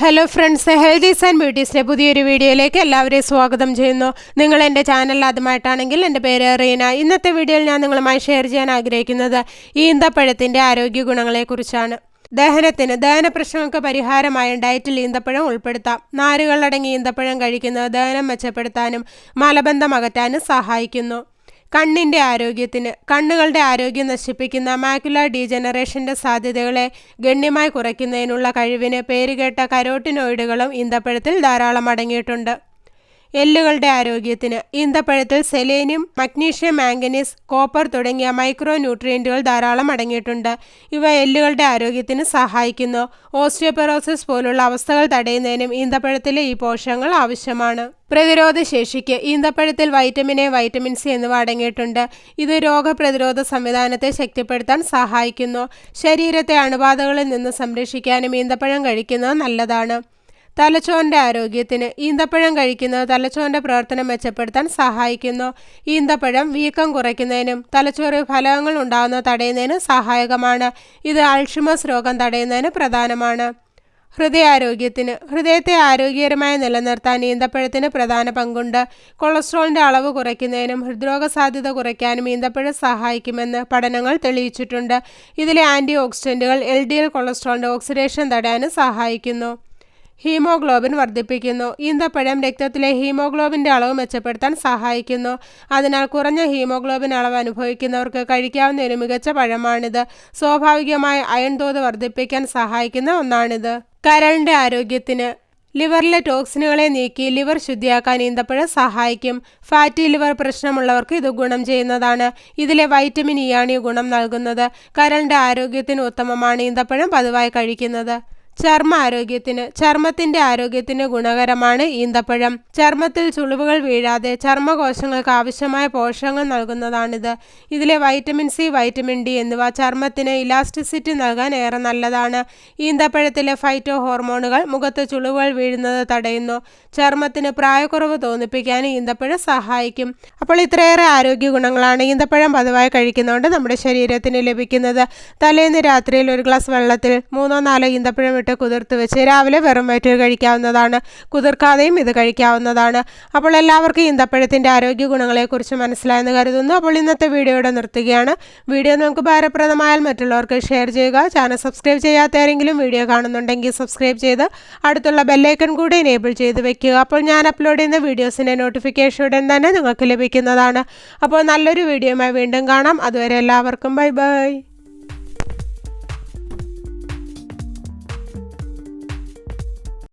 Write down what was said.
Hello friends healthies and ബ്യൂട്ടീസിന്റെ പുതിയൊരു വീഡിയോയിലേക്ക് എല്ലാവരെയും സ്വാഗതം ചെയ്യുന്നു. നിങ്ങൾ എന്റെ ചാനൽ ആദ്യമായിട്ടാണെങ്കിൽ എന്റെ പേര് റീന. ഇന്നത്തെ വീഡിയോയിൽ ഞാൻ നിങ്ങളുമായി ഷെയർ ചെയ്യാൻ ആഗ്രഹിക്കുന്നത് ഈന്തപ്പഴത്തിന്റെ ആരോഗ്യ ഗുണങ്ങളെക്കുറിച്ചാണ്. ദഹനത്തിന് ദഹന പ്രശ്നങ്ങൾക്ക് പരിഹാരമായ ഡയറ്റിൽ ഈന്തപ്പഴം ഉൾപ്പെടുത്താം. നാരുകളടങ്ങി ഈന്തപ്പഴം കഴിക്കുന്നത് ദഹനം മെച്ചപ്പെടുത്താനും മലബന്ധം അകറ്റാനും സഹായിക്കുന്നു. കണ്ണിന്റെ ആരോഗ്യത്തിന് കണ്ണുകളുടെ ആരോഗ്യം നശിപ്പിക്കുന്ന മാക്യുലർ ഡീജനറേഷന്റെ സാധ്യതകളെ ഗണ്യമായി കുറയ്ക്കുന്നതിനുള്ള കഴിവിന് പേരുകേട്ട കരോട്ടിനോയിഡുകളും ഈന്തപ്പഴത്തിൽ ധാരാളം അടങ്ങിയിട്ടുണ്ട്. എല്ലുകളുടെ ആരോഗ്യത്തിന്. ഈന്തപ്പഴത്തിൽ സെലേനിയം മഗ്നീഷ്യം മാംഗനീസ് കോപ്പർ തുടങ്ങിയ മൈക്രോ ന്യൂട്രിയന്റുകൾ ധാരാളം അടങ്ങിയിട്ടുണ്ട്. ഇവ എല്ലുകളുടെ ആരോഗ്യത്തിന് സഹായിക്കുന്നു. ഓസ്റ്റിയോപെറോസിസ് പോലുള്ള അവസ്ഥകൾ തടയുന്നതിനും ഈന്തപ്പഴത്തിലെ ഈ പോഷകങ്ങൾ ആവശ്യമാണ്. പ്രതിരോധ ശേഷിക്ക് ഈന്തപ്പഴത്തിൽ വൈറ്റമിൻ എ വൈറ്റമിൻ സി എന്നിവ അടങ്ങിയിട്ടുണ്ട്. ഇത് രോഗപ്രതിരോധ സംവിധാനത്തെ ശക്തിപ്പെടുത്താൻ സഹായിക്കുന്നു. ശരീരത്തെ അണുബാധകളിൽ നിന്ന് സംരക്ഷിക്കാനും ഈന്തപ്പഴം കഴിക്കുന്നത് നല്ലതാണ്. തലച്ചോറിന്റെ ആരോഗ്യത്തിന് ഈന്തപ്പഴം കഴിക്കുന്നത് തലച്ചോറിന്റെ പ്രവർത്തനം മെച്ചപ്പെടുത്താൻ സഹായിക്കുന്നു. ഈന്തപ്പഴം വീക്കം കുറയ്ക്കുന്നതിനും തലച്ചോറ് ഫലങ്ങൾ ഉണ്ടാകുന്നത് തടയുന്നതിനും സഹായകമാണ്. ഇത് അൾഷിമസ് രോഗം തടയുന്നതിന് പ്രധാനമാണ്. ഹൃദയാരോഗ്യത്തിന് ഹൃദയത്തെ ആരോഗ്യകരമായി നിലനിർത്താൻ ഈന്തപ്പഴത്തിന് പ്രധാന പങ്കുണ്ട്. കൊളസ്ട്രോളിന്റെ അളവ് കുറയ്ക്കുന്നതിനും ഹൃദ്രോഗ സാധ്യത കുറയ്ക്കാനും ഈന്തപ്പഴം സഹായിക്കുമെന്ന് പഠനങ്ങൾ തെളിയിച്ചിട്ടുണ്ട്. ഇതിലെ ആന്റി ഓക്സിഡന്റുകൾ എൽ ഡി എൽ കൊളസ്ട്രോളിന്റെ ഓക്സിഡേഷൻ തടയാനും സഹായിക്കുന്നു. ഹീമോഗ്ലോബിൻ വർദ്ധിപ്പിക്കുന്നു. ഈന്തപ്പഴം രക്തത്തിലെ ഹീമോഗ്ലോബിന്റെ അളവ് മെച്ചപ്പെടുത്താൻ സഹായിക്കുന്നു. അതിനാൽ കുറഞ്ഞ ഹീമോഗ്ലോബിൻ അളവ് അനുഭവിക്കുന്നവർക്ക് കഴിക്കാവുന്ന ഒരു മികച്ച പഴമാണിത്. സ്വാഭാവികമായ അയൺ തോത് വർദ്ധിപ്പിക്കാൻ സഹായിക്കുന്ന ഒന്നാണിത്. കരളിന്റെ ആരോഗ്യത്തിന്. ലിവറിലെ ടോക്സിനുകളെ നീക്കി ലിവർ ശുദ്ധിയാക്കാൻ ഈന്തപ്പഴം സഹായിക്കും. ഫാറ്റി ലിവർ പ്രശ്നമുള്ളവർക്ക് ഇത് ഗുണം ചെയ്യുന്നതാണ്. ഇതിലെ വൈറ്റമിൻ ഇ ആണ് ഈ ഗുണം നൽകുന്നത്. കരളിന്റെ ആരോഗ്യത്തിന് ഉത്തമമാണ് ഈന്തപ്പഴം പതിവായി കഴിക്കുന്നത്. ചർമ്മ ആരോഗ്യത്തിന് ചർമ്മത്തിന്റെ ആരോഗ്യത്തിന് ഗുണകരമാണ് ഈന്തപ്പഴം. ചർമ്മത്തിൽ ചുളിവുകൾ വീഴാതെ ചർമ്മകോശങ്ങൾക്ക് ആവശ്യമായ പോഷകങ്ങൾ നൽകുന്നതാണിത്. ഇതിലെ വൈറ്റമിൻ സി വൈറ്റമിൻ ഡി എന്നിവ ചർമ്മത്തിന് ഇലാസ്റ്റിസിറ്റി നൽകാൻ ഏറെ നല്ലതാണ്. ഈന്തപ്പഴത്തിലെ ഫൈറ്റോ ഹോർമോണുകൾ മുഖത്ത് ചുളിവുകൾ വീഴുന്നത് തടയുന്നു. ചർമ്മത്തിന് പ്രായക്കുറവ് തോന്നിപ്പിക്കാൻ ഈന്തപ്പഴം സഹായിക്കും. അപ്പോൾ ഇത്രയേറെ ആരോഗ്യ ഗുണങ്ങളാണ് ഈന്തപ്പഴം പതിവായി കഴിക്കുന്നതുകൊണ്ട് നമ്മുടെ ശരീരത്തിന് ലഭിക്കുന്നത്. തലേന്ന് രാത്രിയിൽ ഒരു ഗ്ലാസ് വെള്ളത്തിൽ മൂന്നോ നാലോ ഈന്തപ്പഴം ഇട്ട് കുതിർത്ത് വെച്ച് രാവിലെ വെറും വയറ്റിൽ കഴിക്കാവുന്നതാണ്. കുതിർക്കാതെയും ഇത് കഴിക്കാവുന്നതാണ്. അപ്പോൾ എല്ലാവർക്കും ഈന്തപ്പഴത്തിന്റെ ആരോഗ്യ ഗുണങ്ങളെക്കുറിച്ച് മനസ്സിലായെന്ന് കരുതുന്നു. അപ്പോൾ ഇന്നത്തെ വീഡിയോയുടെ നിർത്തുകയാണ്. വീഡിയോ നമുക്ക് ഭാരപ്രദമായാൽ മറ്റുള്ളവർക്ക് ഷെയർ ചെയ്യുക. ചാനൽ സബ്സ്ക്രൈബ് ചെയ്യാത്ത ആരെങ്കിലും വീഡിയോ കാണുന്നുണ്ടെങ്കിൽ സബ്സ്ക്രൈബ് ചെയ്ത് അടുത്തുള്ള ബെല്ലൈക്കൺ കൂടി എനേബിൾ ചെയ്ത് വെക്കുക. അപ്പോൾ ഞാൻ അപ്ലോഡ് ചെയ്യുന്ന വീഡിയോസിന്റെ നോട്ടിഫിക്കേഷൻ ഉടൻ തന്നെ നിങ്ങൾക്ക് ലഭിക്കുന്നതാണ്. അപ്പോൾ നല്ലൊരു വീഡിയോയുമായി വീണ്ടും കാണാം. അതുവരെ എല്ലാവർക്കും ബൈ ബൈ